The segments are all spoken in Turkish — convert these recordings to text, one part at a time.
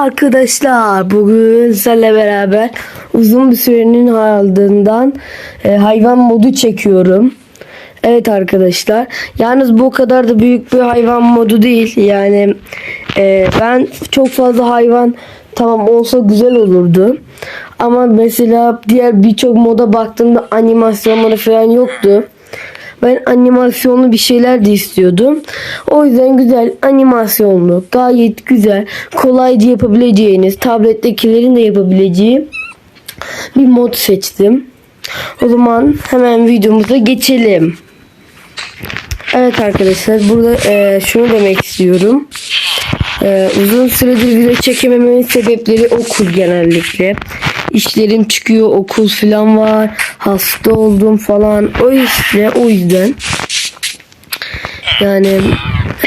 Arkadaşlar. Bugün sizlerle beraber uzun bir sürenin ardından e, hayvan modu çekiyorum. Evet arkadaşlar. Yalnız bu kadar da büyük bir hayvan modu değil. Yani e, ben çok fazla hayvan tamam olsa güzel olurdu. Ama mesela diğer birçok moda baktığımda animasyonları falan yoktu. Ben animasyonlu bir şeyler de istiyordum. O yüzden güzel animasyonlu, gayet güzel, kolayca yapabileceğiniz, tablettekilerin de yapabileceği bir mod seçtim. O zaman hemen videomuza geçelim. Evet arkadaşlar burada e, şunu demek istiyorum. E, uzun süredir video çekemememin sebepleri okul genellikle. İşlerim çıkıyor, okul falan var, hasta oldum falan. O işte o yüzden. Yani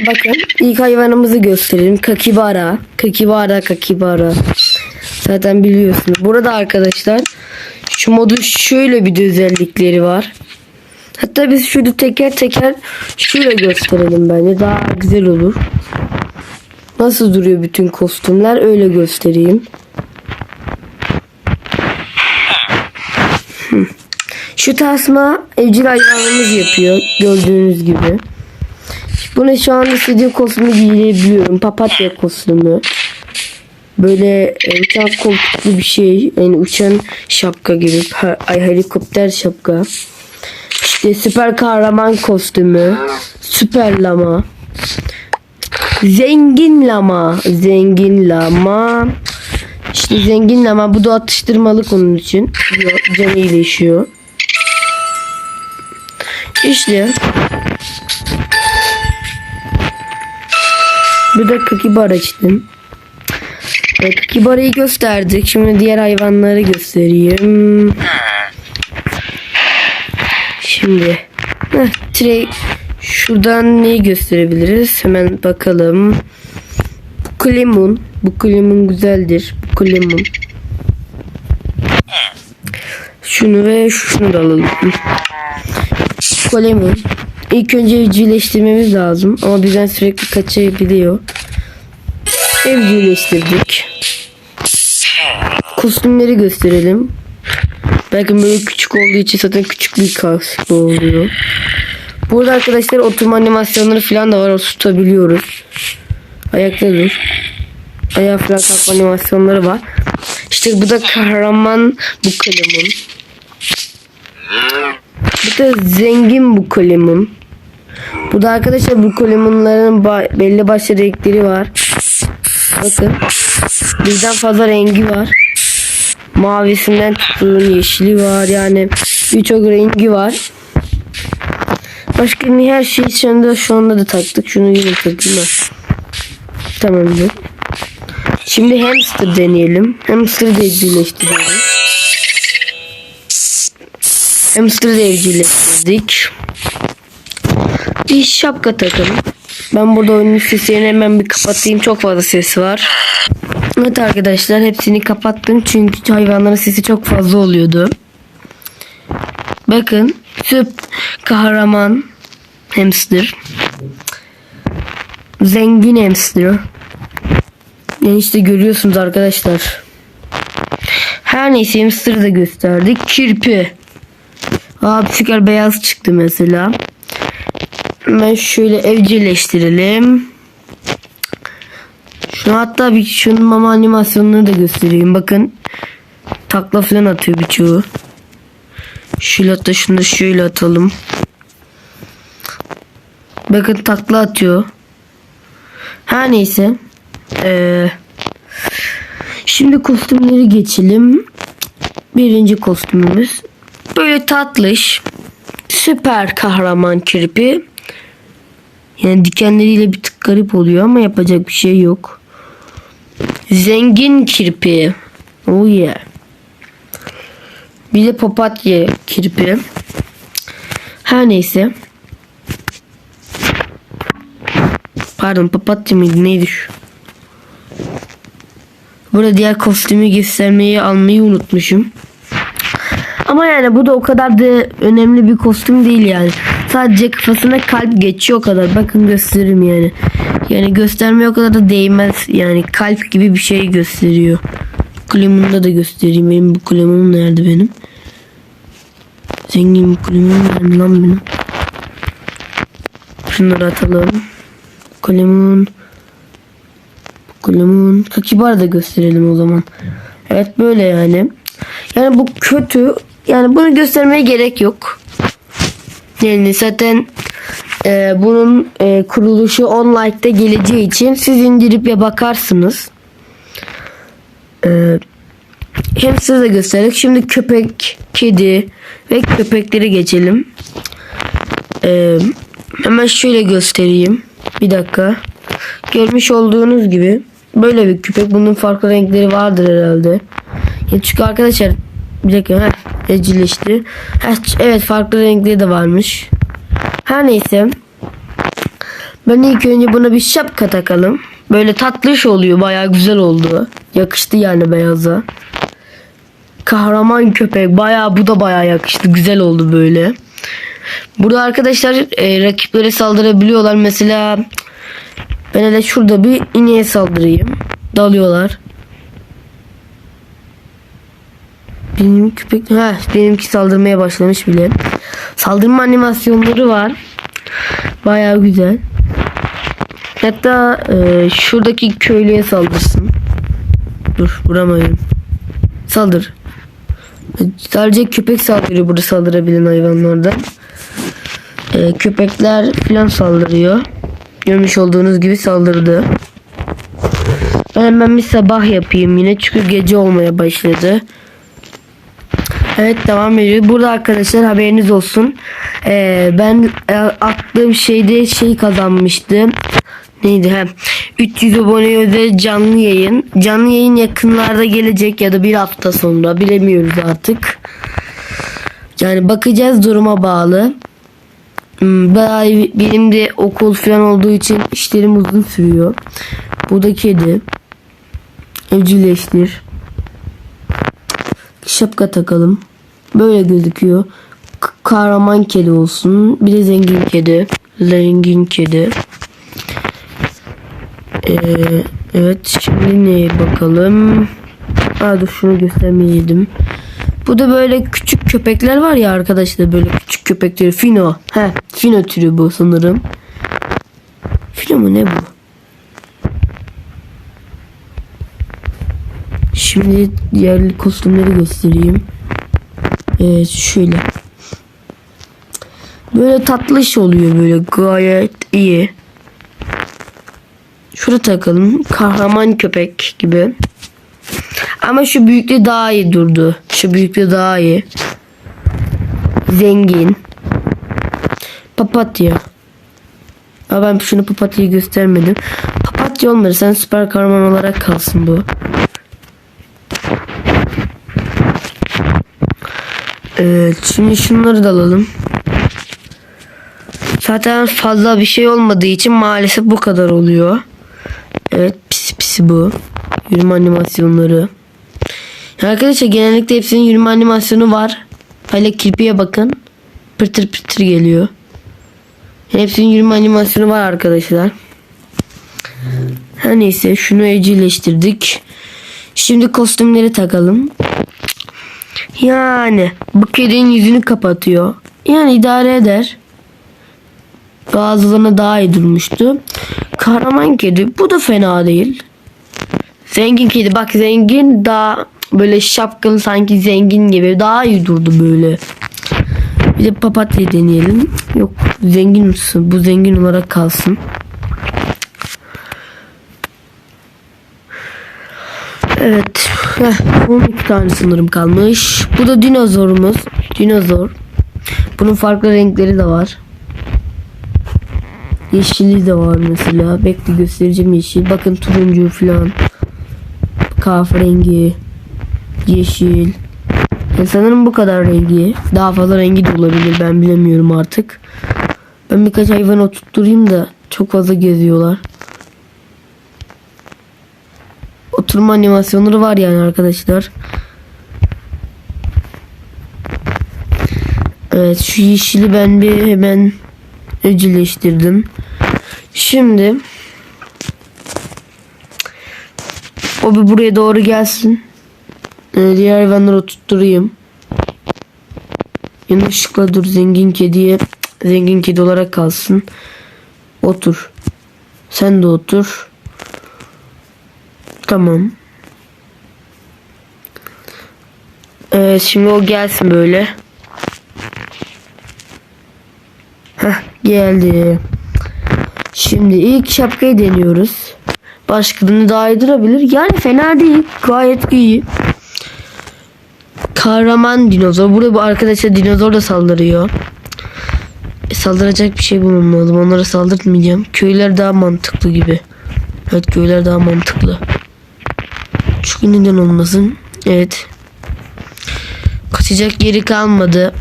bakın ilk hayvanımızı gösterelim. Kakibara. Kakibara, kakibara. Zaten biliyorsunuz. Burada arkadaşlar şu modu şöyle bir özellikleri var. Hatta biz şurada teker teker şöyle gösterelim bence daha güzel olur. Nasıl duruyor bütün kostümler öyle göstereyim. Şu tasma evcil hayvanımız yapıyor gördüğünüz gibi. Bunu şu anda istediğim kostümü giyebiliyorum. Papatya kostümü. Böyle e, uçan koltuklu bir şey. Yani uçan şapka gibi. Ay helikopter şapka. İşte süper kahraman kostümü. Süper lama. Zengin lama. Zengin lama. İşte zengin lama. Bu da atıştırmalık onun için. Canı iyileşiyor. İşte. Bir de kakibara içtim. Evet, kakibarayı gösterdik. Şimdi diğer hayvanları göstereyim. Şimdi heh, tire şuradan neyi gösterebiliriz? Hemen bakalım. Bu klemun. Bu klemun güzeldir. Bu klemun. Şunu ve şunu da alalım. Klemun. İlk önce evcilleştirmemiz lazım. Ama bizden sürekli kaçabiliyor. Evcilleştirdik. Kostümleri gösterelim. Belki böyle küçük olduğu için zaten küçük bir kaslı oluyor. Burada arkadaşlar oturma animasyonları falan da var. O tutabiliyoruz. Ayakta dur. Ayağa falan kalkma animasyonları var. İşte bu da kahraman bu kalemun. Bu da zengin bu kalemun. Bu da arkadaşlar bu kalemunların ba- belli başlı renkleri var. Bakın. Birden fazla rengi var. Mavisinden tuttuğun yeşili var. Yani birçok rengi var. Başka her şey anda, şu anda da taktık. Şunu yine takayım. ha. Tamamdır. Şimdi hamster deneyelim. Hamster'ı da evcilleştirelim. Hamster'ı da evcilleştirdik. Bir şapka takalım. Ben burada oyunun seslerini hemen bir kapatayım. Çok fazla ses var. Evet arkadaşlar hepsini kapattım. Çünkü hayvanların sesi çok fazla oluyordu. Bakın. Süp kahraman hamster. Zengin hamster. Yani işte görüyorsunuz arkadaşlar. Her neyse hamster'ı da gösterdik. Kirpi. Aa bir çıkar beyaz çıktı mesela. Hemen şöyle evcilleştirelim. Şunu hatta bir şunun mama animasyonunu da göstereyim. Bakın. Takla falan atıyor birçoğu. Şöyle hatta şunu da şöyle atalım. Bakın takla atıyor. Her neyse. Ee, şimdi kostümleri geçelim. Birinci kostümümüz. Böyle tatlış. Süper kahraman kirpi. Yani dikenleriyle bir tık garip oluyor ama yapacak bir şey yok. Zengin kirpi. Oh yeah. Bir de papatya kirpi. Her neyse. Pardon papatya mıydı neydi şu? Burada diğer kostümü göstermeyi almayı unutmuşum. Ama yani bu da o kadar da önemli bir kostüm değil yani. Sadece kafasına kalp geçiyor o kadar. Bakın gösteririm yani. Yani göstermeye o kadar da değmez. Yani kalp gibi bir şey gösteriyor. Klemunda da göstereyim. Benim bu klemum nerede benim? Zengin bu klemum nerede lan benim? Şunları atalım. Kalemun. Kalemun. Kibar da gösterelim o zaman. Evet böyle yani. Yani bu kötü. Yani bunu göstermeye gerek yok. Yani zaten e, bunun e, kuruluşu 10 like'da geleceği için siz indirip ya bakarsınız. E, hem size de göstererek şimdi köpek, kedi ve köpekleri geçelim. E, hemen şöyle göstereyim. Bir dakika. Görmüş olduğunuz gibi böyle bir köpek. Bunun farklı renkleri vardır herhalde. Ya çünkü arkadaşlar bir dakika heh, evcilleşti. Heh, evet farklı renkleri de varmış. Her neyse. Ben ilk önce buna bir şapka takalım. Böyle tatlış oluyor. Bayağı güzel oldu. Yakıştı yani beyaza. Kahraman köpek. Bayağı bu da bayağı yakıştı. Güzel oldu böyle. Burada arkadaşlar e, rakiplere saldırabiliyorlar. Mesela ben hele şurada bir ineğe saldırayım. Dalıyorlar. Benim köpek ha benimki saldırmaya başlamış bile. Saldırma animasyonları var. Bayağı güzel. Hatta e, şuradaki köylüye saldırsın. Dur vuramayın. Saldır. Sadece köpek saldırıyor burada saldırabilen hayvanlardan. E, köpekler falan saldırıyor. Görmüş olduğunuz gibi saldırdı. Ben hemen bir sabah yapayım yine çünkü gece olmaya başladı. Evet devam ediyor. Burada arkadaşlar haberiniz olsun. Ee, ben e, attığım şeyde şey kazanmıştım. Neydi ha? 300 abone özel canlı yayın. Canlı yayın yakınlarda gelecek ya da bir hafta sonra bilemiyoruz artık. Yani bakacağız duruma bağlı. Hmm, ben- Benim de okul falan olduğu için işlerim uzun sürüyor. Bu da kedi. Evcilleştir. Şapka takalım. Böyle gözüküyor. K- kahraman kedi olsun. Bir de zengin kedi. Zengin kedi. Ee, evet şimdi neye bakalım. Aa dur şunu göstermeyeydim. Bu da böyle küçük köpekler var ya arkadaşlar böyle küçük köpekleri. Fino. He, fino türü bu sanırım. Fino mu ne bu? Şimdi diğer kostümleri göstereyim. Evet şöyle. Böyle tatlış oluyor böyle gayet iyi. Şurada takalım. Kahraman köpek gibi. Ama şu büyüklüğü daha iyi durdu. Şu büyüklüğü daha iyi. Zengin. Papatya. Ama ben şunu papatyayı göstermedim. Papatya olmadı. Sen süper kahraman olarak kalsın bu. Evet şimdi şunları da alalım. Zaten fazla bir şey olmadığı için maalesef bu kadar oluyor. Evet pis pis bu. Yürüme animasyonları. Arkadaşlar genellikle hepsinin yürüme animasyonu var. Hele kirpiye bakın. Pırtır pırtır geliyor. Hepsinin yürüme animasyonu var arkadaşlar. Her neyse şunu evcilleştirdik. Şimdi kostümleri takalım. Yani bu kedinin yüzünü kapatıyor. Yani idare eder. Bazılarına daha iyi durmuştu. Kahraman kedi bu da fena değil. Zengin kedi bak zengin daha böyle şapkalı sanki zengin gibi daha iyi durdu böyle. Bir de papatya deneyelim. Yok zengin misin? Bu zengin olarak kalsın. Evet. Heh, 12 tane sınırım kalmış. Bu da dinozorumuz. Dinozor. Bunun farklı renkleri de var. Yeşili de var mesela. Bekle göstereceğim yeşil. Bakın turuncu falan. Kahverengi. Yeşil. Ya sanırım bu kadar rengi. Daha fazla rengi de olabilir. Ben bilemiyorum artık. Ben birkaç hayvan oturtturayım da çok fazla geziyorlar oturma animasyonları var yani arkadaşlar. Evet şu yeşili ben bir hemen öcüleştirdim. Şimdi o bir buraya doğru gelsin. Ee, diğer hayvanları oturtturayım. Yanlışlıkla dur zengin kediye zengin kedi olarak kalsın. Otur. Sen de otur. Tamam. Evet şimdi o gelsin böyle. Heh geldi. Şimdi ilk şapkayı deniyoruz. Başkalarını daha yedirilebilir. Yani fena değil. Gayet iyi. Kahraman dinozor. Burada bu arkadaşa dinozor da saldırıyor. E, saldıracak bir şey bulmam lazım. Onlara saldırtmayacağım. Köyler daha mantıklı gibi. Evet köyler daha mantıklı. Neden olmasın? Evet. Kaçacak yeri kalmadı.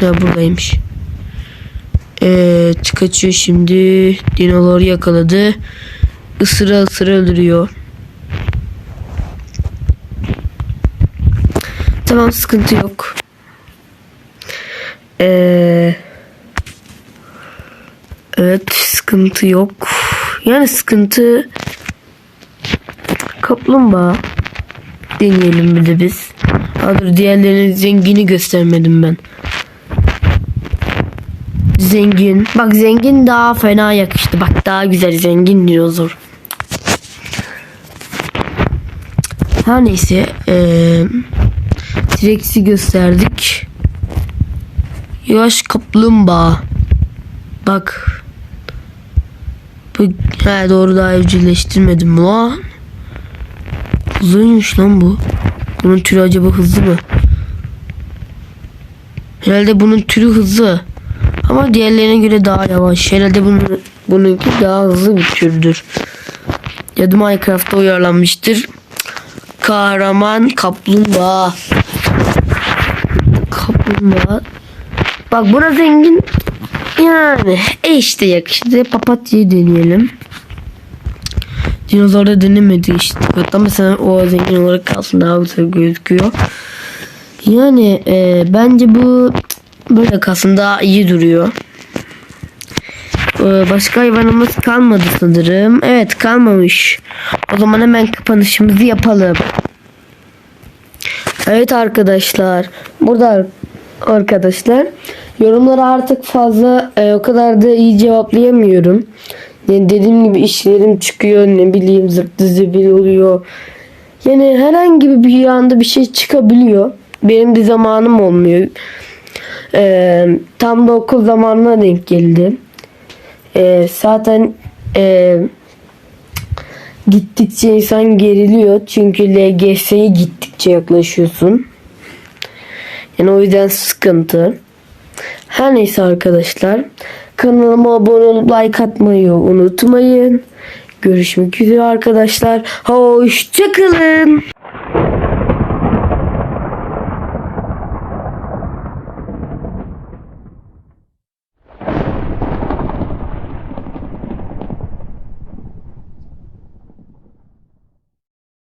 Ya buradaymış. Evet kaçıyor şimdi. Dinoları yakaladı. Isıra ısıra öldürüyor. Tamam sıkıntı yok. Ee, evet sıkıntı yok. Yani sıkıntı kaplumbağa deneyelim bir de biz. Ha dur diğerlerinin zengini göstermedim ben. Zengin. Bak zengin daha fena yakıştı. Bak daha güzel zengin dinozor. Her neyse. T-Rex'i gösterdik. Yaş kaplumbağa. Bak. Bu, he doğru daha evcilleştirmedim lan. Hızlıymış lan bu. Bunun türü acaba hızlı mı? Herhalde bunun türü hızlı. Ama diğerlerine göre daha yavaş. Herhalde bunun, bununki daha hızlı bir türdür. Ya da Minecraft'ta uyarlanmıştır. Kahraman kaplumbağa. Kaplumbağa. Bak buna zengin. Yani e işte yakıştı. Papatya'yı deneyelim. Dinozorda denemedi işte. Hatta mesela o zengin olarak kalsın daha güzel gözüküyor. Yani e, bence bu böyle kalsın daha iyi duruyor. Ee, başka hayvanımız kalmadı sanırım. Evet kalmamış. O zaman hemen kapanışımızı yapalım. Evet arkadaşlar. Burada arkadaşlar yorumları artık fazla e, o kadar da iyi cevaplayamıyorum. Yani dediğim gibi işlerim çıkıyor ne bileyim zırt zibil oluyor. Yani herhangi bir anda bir şey çıkabiliyor. Benim bir zamanım olmuyor. Ee, tam da okul zamanına denk geldi. Ee, zaten e, gittikçe insan geriliyor. Çünkü LGS'ye gittikçe yaklaşıyorsun. Yani o yüzden sıkıntı. Her neyse arkadaşlar. Kanalıma abone olup like atmayı unutmayın. Görüşmek üzere arkadaşlar. Hoşçakalın.